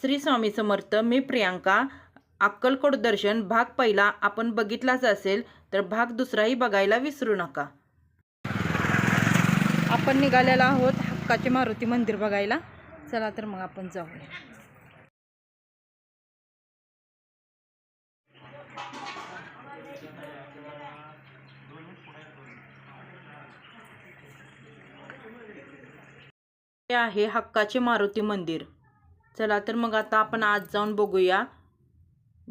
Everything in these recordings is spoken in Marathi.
श्री स्वामी समर्थ मी प्रियांका. अक्कलकोट दर्शन भाग पहिला. आपण बघितलाच असेल तर भाग दुसराही बघायला विसरू नका. आपण निघालेला आहोत हक्काचे मारुती मंदिर बघायला. चला तर मग आपण जाऊया. हे आहे हक्काचे मारुती मंदिर. चला तर मग आता आपण आज जाऊन बघूया.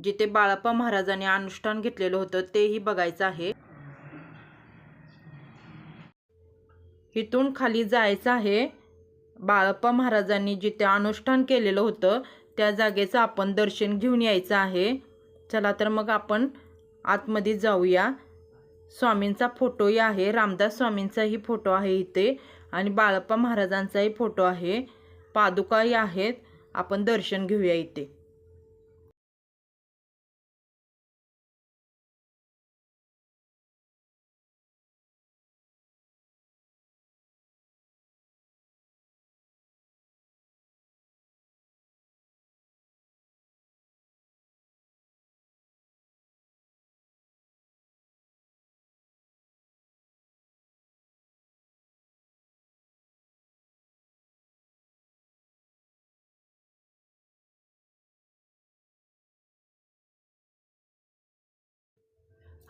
जिथे बाळाप्पा महाराजांनी अनुष्ठान घेतलेलं होतं तेही बघायचं आहे. इथून खाली जायचं आहे. बाळाप्पा महाराजांनी जिथे अनुष्ठान केलेलं होतं त्या जागेचं आपण दर्शन घेऊन यायचं आहे. चला तर मग आपण आतमध्ये जाऊया. स्वामींचा फोटोही आहे. रामदास स्वामींचाही फोटो आहे इथे. आणि बाळप्पा महाराजांचाही फोटो आहे. पादुकाही आहेत. आपण दर्शन घेऊया इथे.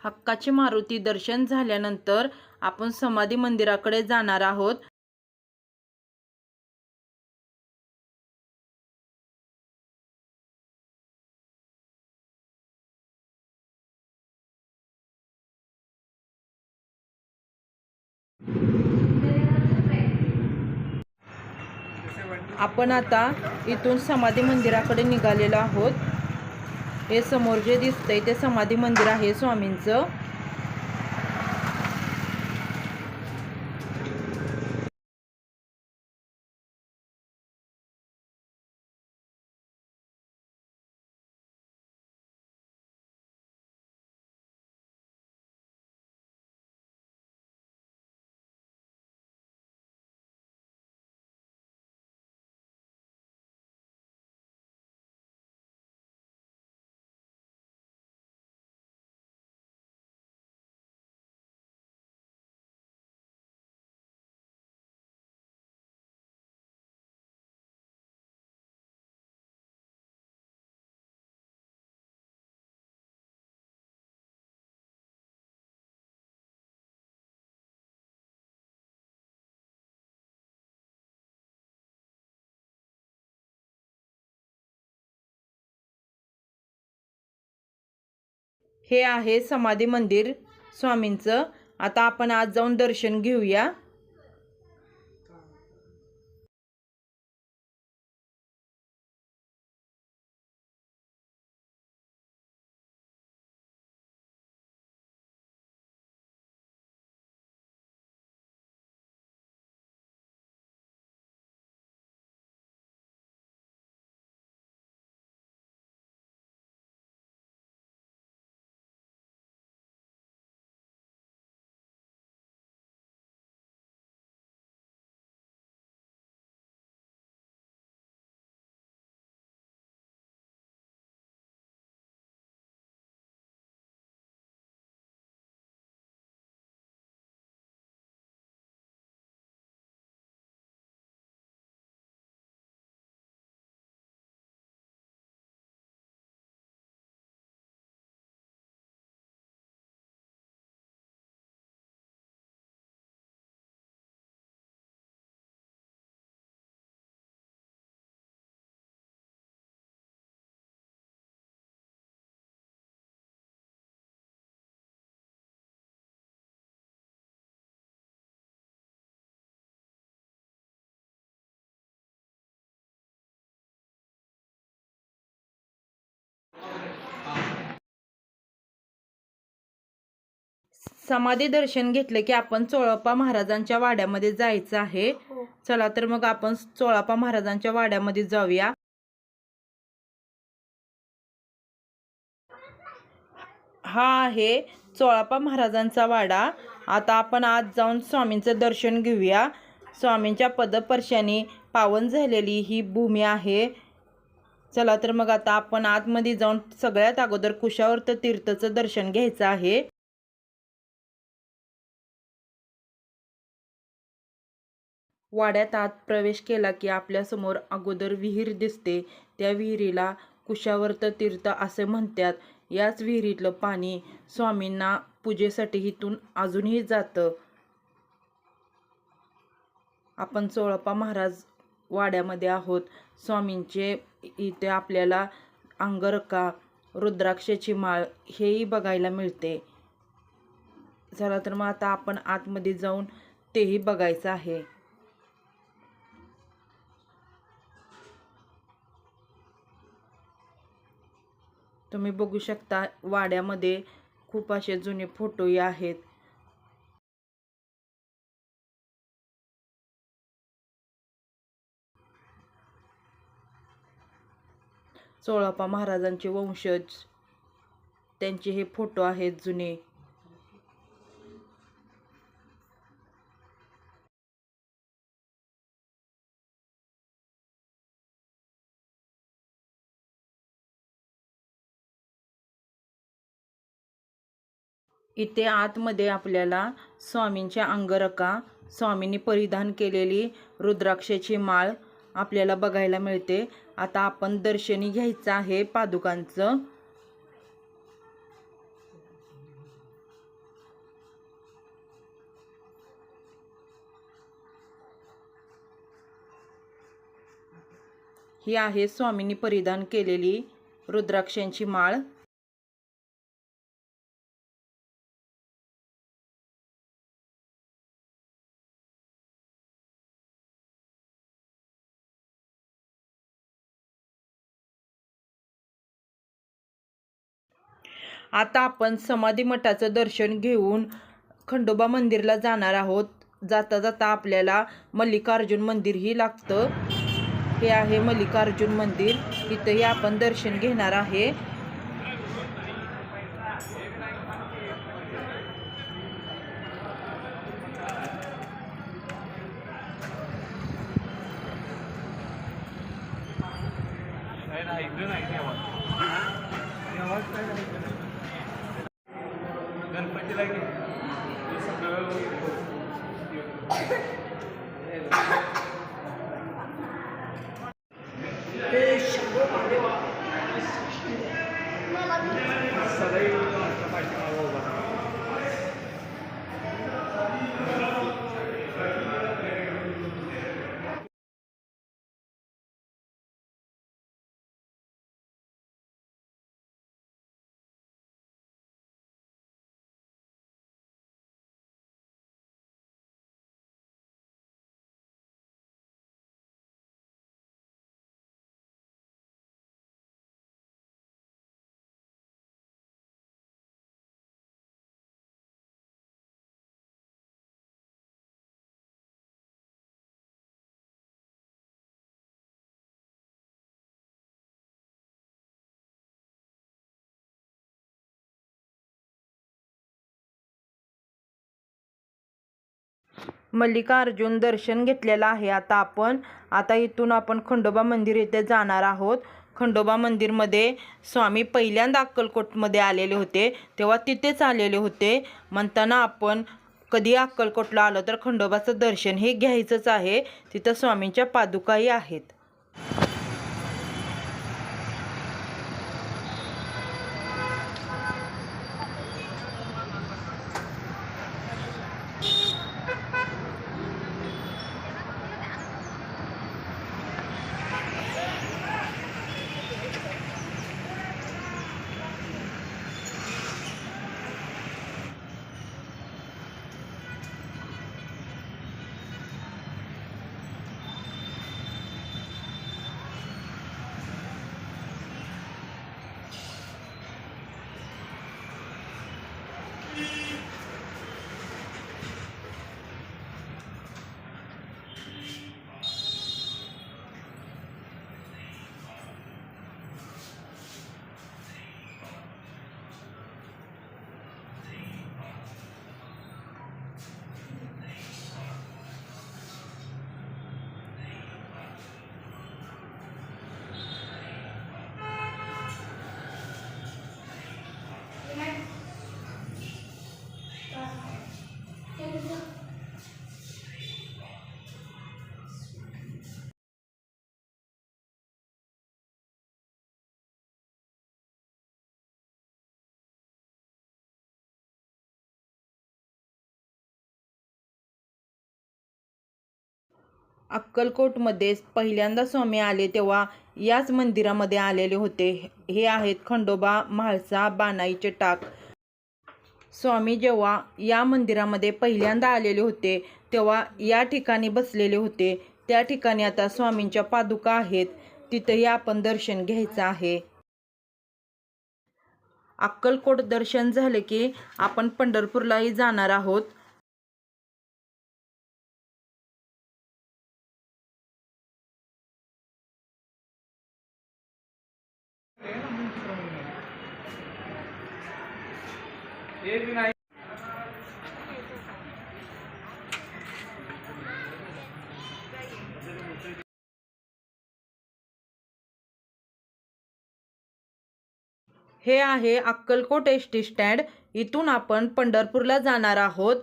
हक्काचे मारुती दर्शन झाल्यानंतर आपण समाधी मंदिराकडे जाणार आहोत. आपण आता इथून समाधी मंदिराकडे निघालेलो आहोत. हे समोर जे दिसतंय ते समाधी मंदिर आहे स्वामींचं. हे आहे समाधी मंदिर स्वामींचं. आता आपण आज जाऊन दर्शन घेऊया. समाधी दर्शन घेतलं की आपण चोळप्पा महाराजांच्या वाड्यामध्ये जायचं आहे. चला तर मग आपण चोळाप्पा महाराजांच्या वाड्यामध्ये जाऊया. हा आहे चोळाप्पा महाराजांचा वाडा. आता आपण आज जाऊन स्वामींचं दर्शन घेऊया. स्वामींच्या पदपर्शाने पावन झालेली ही भूमी आहे. चला तर मग आता आपण आतमध्ये जाऊन सगळ्यात अगोदर कुशावर्त तीर्थचं दर्शन घ्यायचं आहे. वाड्यात आत प्रवेश केला की आपल्यासमोर अगोदर विहीर दिसते. त्या विहिरीला कुशावर्त तीर्थ असे म्हणतात. याच विहिरीतलं पाणी स्वामींना पूजेसाठी इथून अजूनही जातं. आपण चोळप्पा महाराज वाड्यामध्ये आहोत. स्वामींचे इथे आपल्याला अंगरका रुद्राक्षाची माळ हेही बघायला मिळते. चला तर मग आता आपण आतमध्ये जाऊन तेही बघायचं आहे. तुम्ही बघू शकता वाड्यामध्ये खूप असे जुने फोटोही आहेत. चोळप्पा महाराजांचे वंशज त्यांचे हे फोटो आहेत जुने. इथे आतमध्ये आपल्याला स्वामींच्या अंगरका स्वामींनी परिधान केलेली रुद्राक्षाची माळ आपल्याला बघायला मिळते. आता आपण दर्शनी घ्यायचं आहे पादुकांचं. ही आहे स्वामींनी परिधान केलेली रुद्राक्षांची माळ. आता आपण समाधी मठाचं दर्शन घेऊन खंडोबा मंदिरला जाणार आहोत. जाता जाता आपल्याला मल्लिकार्जुन मंदिरही लागतं. हे आहे मल्लिकार्जुन मंदिर. इथंही आपण दर्शन घेणार आहे. मल्लिकार्जुन दर्शन घेतलेलं आहे. आता आपण आता इथून आपण खंडोबा मंदिर येथे जाणार आहोत. खंडोबा मंदिरमध्ये स्वामी पहिल्यांदा अक्कलकोटमध्ये आलेले होते. तेव्हा तिथेच आलेले होते. म्हणताना आपण कधी अक्कलकोटला आलो तर खंडोबाचं दर्शन हे घ्यायचंच आहे. तिथं स्वामींच्या पादुकाही आहेत. अक्कलकोटमध्ये पहिल्यांदा स्वामी आले तेव्हा याच मंदिरामध्ये आलेले होते. हे आहेत खंडोबा म्हाळसा बानाईचे टाक. स्वामी जेव्हा या मंदिरामध्ये पहिल्यांदा आलेले होते तेव्हा या ठिकाणी बसलेले होते. त्या ठिकाणी आता स्वामींच्या पादुका आहेत. तिथंही आपण दर्शन घ्यायचं आहे. अक्कलकोट दर्शन झाले की आपण पंढरपूरलाही जाणार आहोत. एक नाही हे आहे अक्कलकोट एस टी स्टँड. इथून आपण पंढरपूरला जाणार आहोत.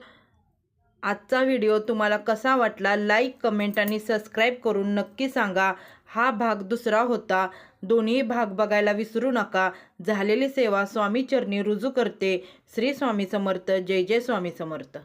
आजचा व्हिडिओ तुम्हाला कसा वाटला? लाईक कमेंट आणि सबस्क्राईब करून नक्की सांगा. हा भाग दुसरा होता. दोन्ही भाग बघायला विसरू नका. झालेली सेवा स्वामी चरणी रुजू करते. श्री स्वामी समर्थ. जय जय स्वामी समर्थ.